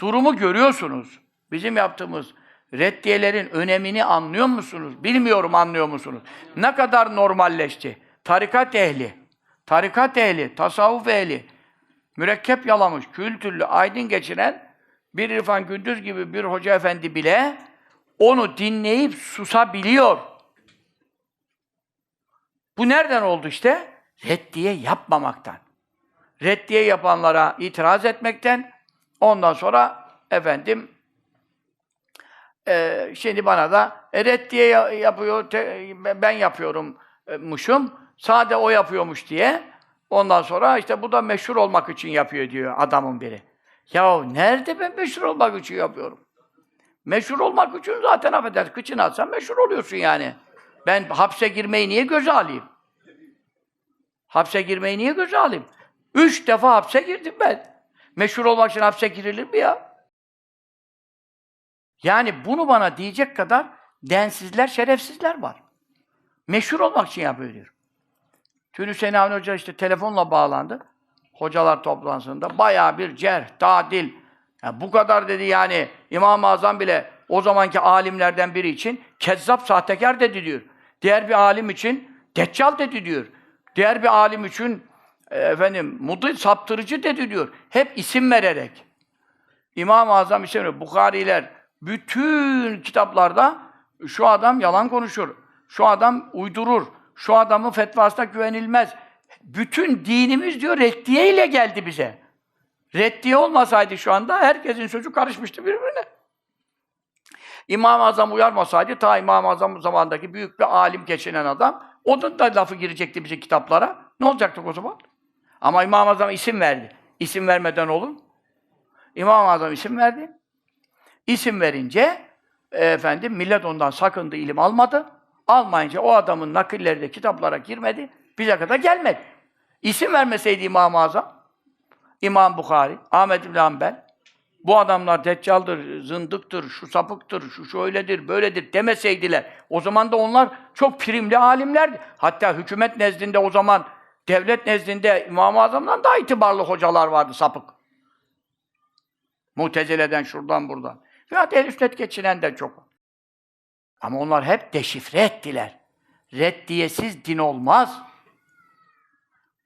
durumu görüyorsunuz. Bizim yaptığımız reddiyelerin önemini anlıyor musunuz? Bilmiyorum anlıyor musunuz? Ne kadar normalleşti. Tarikat ehli, tarikat ehli, tasavvuf ehli, mürekkep yalamış, kültürlü, aydın geçiren bir İrfan Gündüz gibi bir hoca efendi bile onu dinleyip susabiliyor. Bu nereden oldu işte? Reddiye yapmamaktan. Reddiye yapanlara itiraz etmekten, ondan sonra efendim e, şimdi bana da e, reddiye ya- yapıyor, te- ben yapıyorummuşum, sade o yapıyormuş diye ondan sonra işte bu da meşhur olmak için yapıyor diyor adamın biri. Ya nerede ben meşhur olmak için yapıyorum? Meşhur olmak için zaten affedersin, kıçını atsan meşhur oluyorsun yani. Ben hapse girmeyi niye göze alayım? Hapse girmeyi niye göze alayım? Üç defa hapse girdim ben. Meşhur olmak için hapse girilir mi ya? Yani bunu bana diyecek kadar densizler, şerefsizler var. Meşhur olmak için yapıyor diyor. Dün Hüseyin Avni Hoca işte telefonla bağlandı. Hocalar toplantısında bayağı bir cerh, tadil. Ya bu kadar dedi yani İmam-ı Azam bile o zamanki alimlerden biri için kezzap, sahtekar dedi diyor. Diğer bir alim için deccal dedi diyor. Diğer bir alim için efendim mudil, saptırıcı dedi diyor. Hep isim vererek. İmam-ı Azam isim veriyor. Bukhariler bütün kitaplarda şu adam yalan konuşur. Şu adam uydurur. Şu adamın fetvasına güvenilmez. Bütün dinimiz diyor reddiye ile geldi bize. Reddiye olmasaydı şu anda herkesin sözü karışmıştı birbirine. İmam-ı Azam uyarmasaydı ta İmam-ı Azam zamanındaki büyük bir alim geçinen adam onun da lafı girecekti bize kitaplara. Ne olacaktık o zaman? Ama İmam-ı Azam isim verdi. İsim vermeden olur? İmam-ı Azam isim verdi. İsim verince e, efendim millet ondan sakındı, ilim almadı. Almayınca o adamın nakilleri de kitaplara girmedi. Bize kadar gelmedi. İsim vermeseydi İmam-ı Azam, İmam Bukhari, Ahmed İbn Hanbel, bu adamlar deccaldır, zındıktır, şu sapıktır, şu şöyledir, böyledir demeseydiler. O zaman da onlar çok primli alimlerdi. Hatta hükümet nezdinde o zaman, devlet nezdinde İmam-ı Azam'dan daha itibarlı hocalar vardı sapık. Mutezile'den, şuradan, buradan. Veya ehl sünnet geçinen de çok. Ama onlar hep deşifre ettiler. Reddiyesiz din olmaz.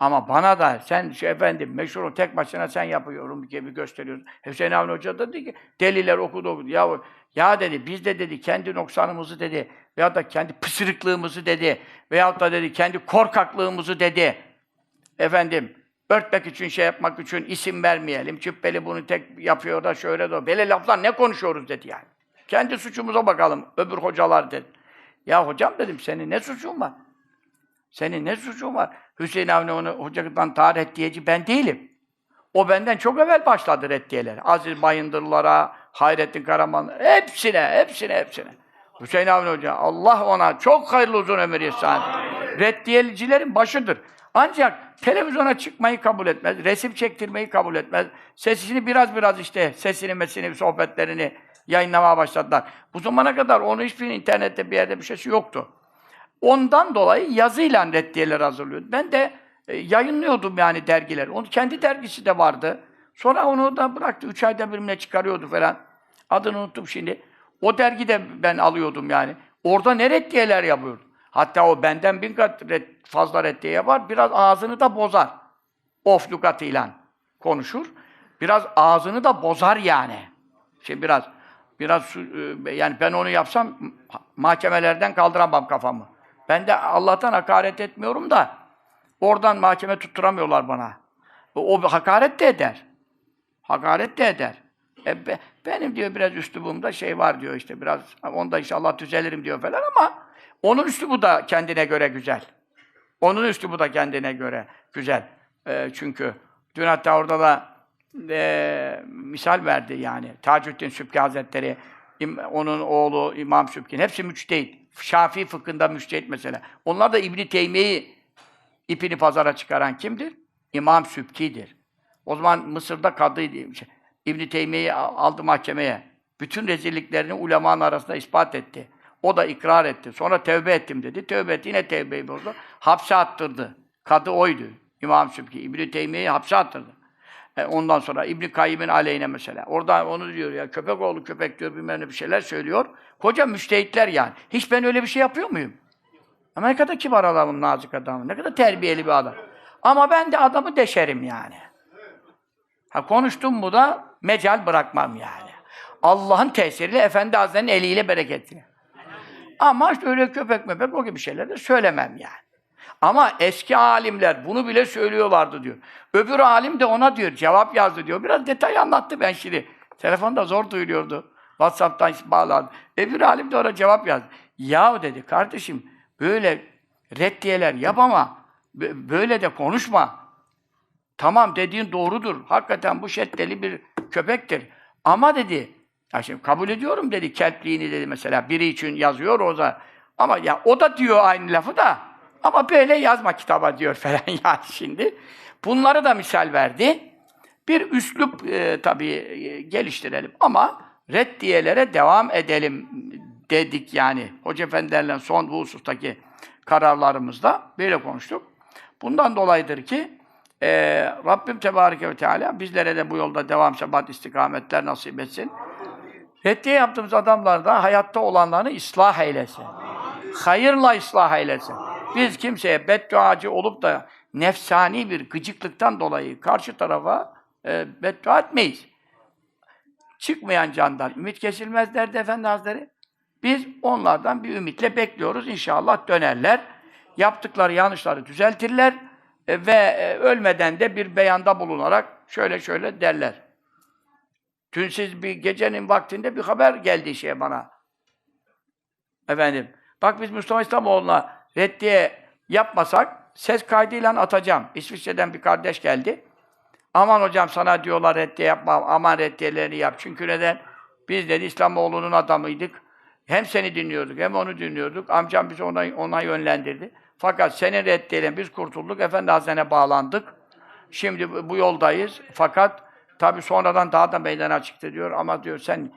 Ama bana da sen şu efendim meşhuru tek başına sen yapıyorum gibi gösteriyorsun. Hüseyin Avni Hoca da dedi ki deliler okudu okudu. Ya, ya dedi biz de dedi kendi noksanımızı dedi veyahut da kendi pısırıklığımızı dedi veyahut da dedi kendi korkaklığımızı dedi. Efendim örtmek için şey yapmak için isim vermeyelim. Cübbeli bunu tek yapıyor da şöyle de böyle laflar ne konuşuyoruz dedi yani. Kendi suçumuza bakalım öbür hocalar dedi. Ya hocam dedim senin ne suçun var? Senin ne suçun var? Hüseyin Avni onu hocadan tarih reddiyeci ben değilim. O benden çok evvel başladı reddiyeler. Aziz Bayındırlara, Hayrettin Karaman, hepsine, hepsine, hepsine. Hüseyin Avni Hoca, Allah ona çok hayırlı uzun ömür ihsan. Reddiyecilerin başıdır. Ancak televizyona çıkmayı kabul etmez, resim çektirmeyi kabul etmez. Sesini biraz biraz işte, sesini, mesini, sohbetlerini yayınlamaya başladılar. Bu zamana kadar onun hiçbir internette bir yerde bir şeysi yoktu. Ondan dolayı yazıyla reddiyeler hazırlıyordu. Ben de e, yayınlıyordum yani dergiler. Onun kendi dergisi de vardı. Sonra onu da bıraktı. Üç ayda birimle çıkarıyordu falan. Adını unuttum şimdi. O dergide ben alıyordum yani. Orada ne reddiyeler yapıyordu. Hatta o benden bin kat red, fazla reddiye yapar. Biraz ağzını da bozar. Of lügatıyla konuşur. Biraz ağzını da bozar yani. Şey biraz biraz e, yani ben onu yapsam mahkemelerden kaldıramam kafamı. Ben de Allah'tan hakaret etmiyorum da oradan mahkeme tutturamıyorlar bana. O, o hakaret de eder. Hakaret de eder. E, be- benim diyor biraz üslubumda şey var diyor işte biraz onda inşallah düzelirim diyor falan ama onun üslubu da kendine göre güzel. Onun üslubu da kendine göre güzel. E, çünkü dün hatta orada da e, misal verdi yani. Taceddin Sübki Hazretleri, onun oğlu İmam Sübki'nin hepsi müçtehit. Şafii fıkhında müçtehit mesela. Onlar da İbn Teymiye'yi ipini pazara çıkaran kimdir? İmam Sübki'dir. O zaman Mısır'da kadıydı. Şey, İbn Teymiye'yi al- aldı mahkemeye. Bütün rezilliklerini ulemanın arasında ispat etti. O da ikrar etti. Sonra tevbe ettim dedi. Tevbe etti. Yine tevbeyi bozdu. Hapse attırdı. Kadı oydu. İmam Sübki. İbn Teymiye'yi hapse attırdı. E, ondan sonra İbn Kayyim'in aleyhine mesela. Orada onu diyor ya köpek oğlu köpek diyor bilmem ne bir şeyler söylüyor. Koca müştehitler yani. Hiç ben öyle bir şey yapıyor muyum? Ama ne kadar kibar adamım, nazik adamım. Ne kadar terbiyeli bir adam. Ama ben de adamı deşerim yani. Ha konuştum mu da mecal bırakmam yani. Allah'ın tesiriyle Efendi Hazretleri'nin eliyle bereketli. Ama işte öyle köpek mepek o gibi şeyler de söylemem yani. Ama eski alimler bunu bile söylüyorlardı diyor. Öbür alim de ona diyor, cevap yazdı diyor. Biraz detay anlattı ben şimdi. Telefonda zor duyuluyordu. WhatsApp'tan bağlandı. Öbür alim de ona cevap yazdı. Yahu dedi kardeşim böyle reddiyeler yap ama bö- böyle de konuşma. Tamam dediğin doğrudur. Hakikaten bu şeddeli bir köpektir. Ama dedi, ya şimdi kabul ediyorum dedi kelpliğini dedi mesela biri için yazıyor o da. Ama ya o da diyor aynı lafı da. Ama böyle yazma kitaba diyor falan yani şimdi. Bunları da misal verdi. Bir üslup e, tabii e, geliştirelim ama reddiyelere devam edelim dedik yani. Hoca efendilerle son bu husustaki kararlarımızda böyle konuştuk. Bundan dolayıdır ki e, Rabbim Tebareke ve Teala bizlere de bu yolda devam sebat istikametler nasip etsin. Reddiye yaptığımız adamlar da hayatta olanlarını ıslah eylesin. Hayırla ıslah eylesin. Biz kimseye bedduacı olup da nefsani bir gıcıklıktan dolayı karşı tarafa e, beddua etmeyiz. Çıkmayan candan ümit kesilmez derdi Efendi Hazretleri. Biz onlardan bir ümitle bekliyoruz. İnşallah dönerler. Yaptıkları yanlışları düzeltirler. E, ve e, ölmeden de bir beyanda bulunarak şöyle şöyle derler. Dün siz bir gecenin vaktinde bir haber geldi şeye bana. Efendim, bak biz Mustafa İslamoğlu'na reddiye yapmasak ses kaydıyla atacağım. İsviçre'den bir kardeş geldi. Aman hocam sana diyorlar reddiye yapma, aman reddiyelerini yap. Çünkü neden? Biz dedi İslamoğlu'nun adamıydık. Hem seni dinliyorduk hem onu dinliyorduk. Amcam bizi ona, ona yönlendirdi. Fakat senin reddiyelen biz kurtulduk. Efendi Hazretleri'ne bağlandık. Şimdi bu- yoldayız. Fakat tabi sonradan daha da meydana çıktı diyor. Ama diyor sen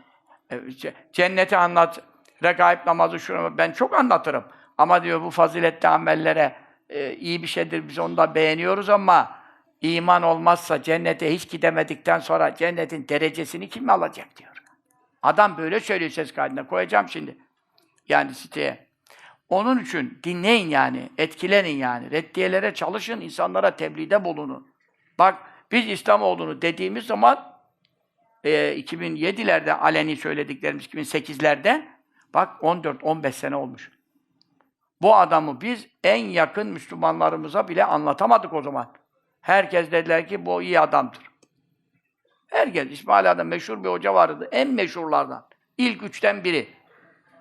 e, ce- cenneti anlat, regaib namazı şunu ben çok anlatırım. Ama diyor bu faziletli amellere e, iyi bir şeydir. Biz onu da beğeniyoruz ama iman olmazsa cennete hiç gidemedikten sonra cennetin derecesini kim alacak diyor. Adam böyle söylüyor ses kaydına. Koyacağım şimdi. Yani siteye. Onun için dinleyin yani, etkilenin yani. Reddiyelere çalışın, insanlara tebliğde bulunun. Bak biz İslamoğlu'nu dediğimiz zaman e, 2007'lerde aleni söylediklerimiz 2008'lerde bak 14-15 sene olmuş. Bu adamı biz en yakın Müslümanlarımıza bile anlatamadık o zaman. Herkes dediler ki bu iyi adamdır. Herkes, İsmaila'da meşhur bir hoca vardı. En meşhurlardan. İlk üçten biri.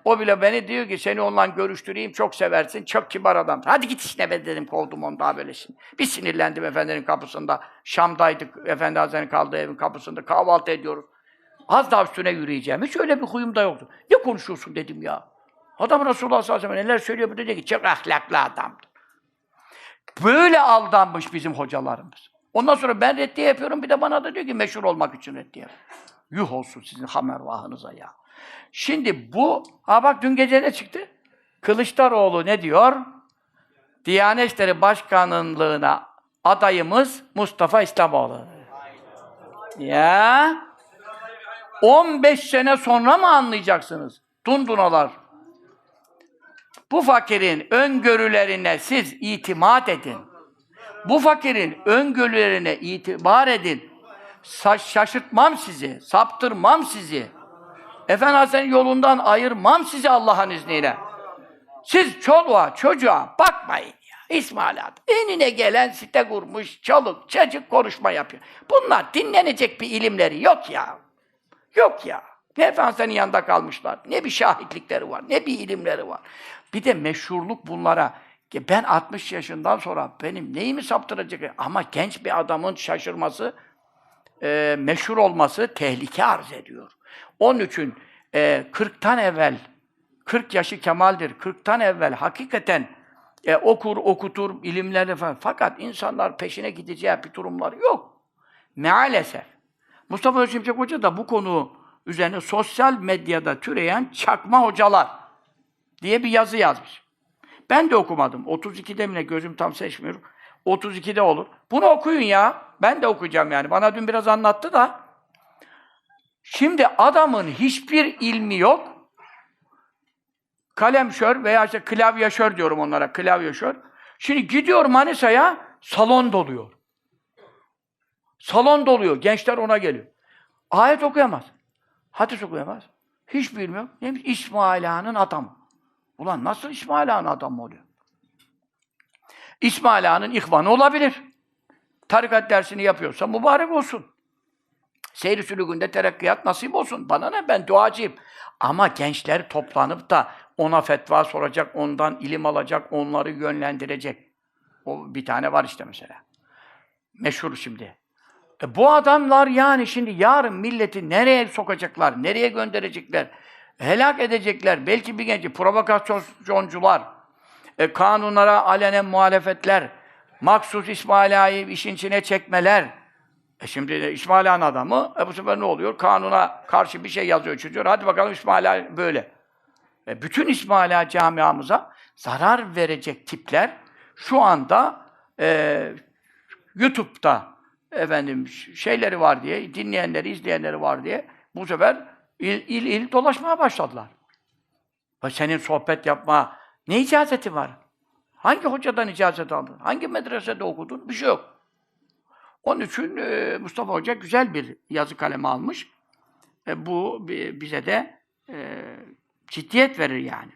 O bile beni diyor ki seni onunla görüştüreyim, çok seversin, çok kibar adam. Hadi git işine be dedim, kovdum onu daha böylesin. Bir sinirlendim efendinin kapısında. Şam'daydık, Efendi Hazretleri'nin kaldığı evin kapısında. Kahvaltı ediyoruz. Az daha üstüne yürüyeceğim. Hiç öyle bir huyum da yoktu. Ne konuşuyorsun dedim ya. Adam Resulullah sallallahu aleyhi ve sellem neler söylüyor bu dedi ki çok ahlaklı adamdı. Böyle aldanmış bizim hocalarımız. Ondan sonra ben reddiye yapıyorum bir de bana da diyor ki meşhur olmak için reddiye. Yuh olsun sizin hamervahınıza ya. Şimdi bu, ha bak dün gece ne çıktı? Kılıçdaroğlu ne diyor? Diyanet İşleri Başkanlığına adayımız Mustafa İslamoğlu. Ya 15 sene sonra mı anlayacaksınız? Dundunalar. Bu fakirin öngörülerine siz itimat edin. Bu fakirin öngörülerine itibar edin. Sa- şaşırtmam sizi, saptırmam sizi. Efendi Hazretleri'nin yolundan ayırmam sizi Allah'ın izniyle. Siz çoluğa, çocuğa bakmayın ya. İsmail Ağa. Enine gelen site kurmuş, çoluk, çocuk konuşma yapıyor. Bunlar dinlenecek bir ilimleri yok ya. Yok ya. Ne Efendimiz'in yanında kalmışlar, ne bir şahitlikleri var, ne bir ilimleri var. Bir de meşhurluk bunlara. Ben 60 yaşından sonra benim neyimi saptıracak? Ama genç bir adamın şaşırması, e, meşhur olması tehlike arz ediyor. Onun için e, 40'tan evvel, 40 yaşı kemaldir, 40'tan evvel hakikaten e, okur, okutur, ilimleri falan. Fakat insanlar peşine gideceği bir durumları yok. Maalesef. Mustafa Özçimşek Hoca da bu konu üzerine sosyal medyada türeyen çakma hocalar diye bir yazı yazmış. Ben de okumadım. 32'de mi ne gözüm tam seçmiyor. 32'de olur. Bunu okuyun ya. Ben de okuyacağım yani. Bana dün biraz anlattı da. Şimdi adamın hiçbir ilmi yok. Kalemşör veya işte klavyeşör diyorum onlara. Klavyeşör. Şimdi gidiyor Manisa'ya salon doluyor. Salon doluyor. Gençler ona geliyor. Ayet okuyamaz. Hadis okuyamaz. Hiç bilmiyor. Neymiş? İsmail Ağa'nın adamı. Ulan nasıl İsmail Ağa'nın adamı oluyor? İsmail Ağa'nın ihvanı olabilir. Tarikat dersini yapıyorsa mübarek olsun. Seyri sülükünde terekkiyat nasip olsun. Bana ne? Ben duacıyım. Ama gençler toplanıp da ona fetva soracak, ondan ilim alacak, onları yönlendirecek. O bir tane var işte mesela. Meşhur şimdi. E bu adamlar yani şimdi yarın milleti nereye sokacaklar, nereye gönderecekler, helak edecekler. Belki bir genci provokasyoncular, e, kanunlara alenen muhalefetler, maksus İsmail Ağa'yı işin içine çekmeler. E şimdi İsmail Ağa'nın adamı, e bu sefer ne oluyor? Kanuna karşı bir şey yazıyor, çiziyor. Hadi bakalım İsmail Ağa böyle. E bütün İsmail Ağa camiamıza zarar verecek tipler şu anda e, YouTube'da efendim şeyleri var diye, dinleyenleri, izleyenleri var diye bu sefer il il, il dolaşmaya başladılar. Ve senin sohbet yapma ne icazeti var? Hangi hocadan icazet aldın? Hangi medresede okudun? Bir şey yok. Onun için e, Mustafa Hoca güzel bir yazı kalemi almış. E, bu bi- bize de e, ciddiyet verir yani.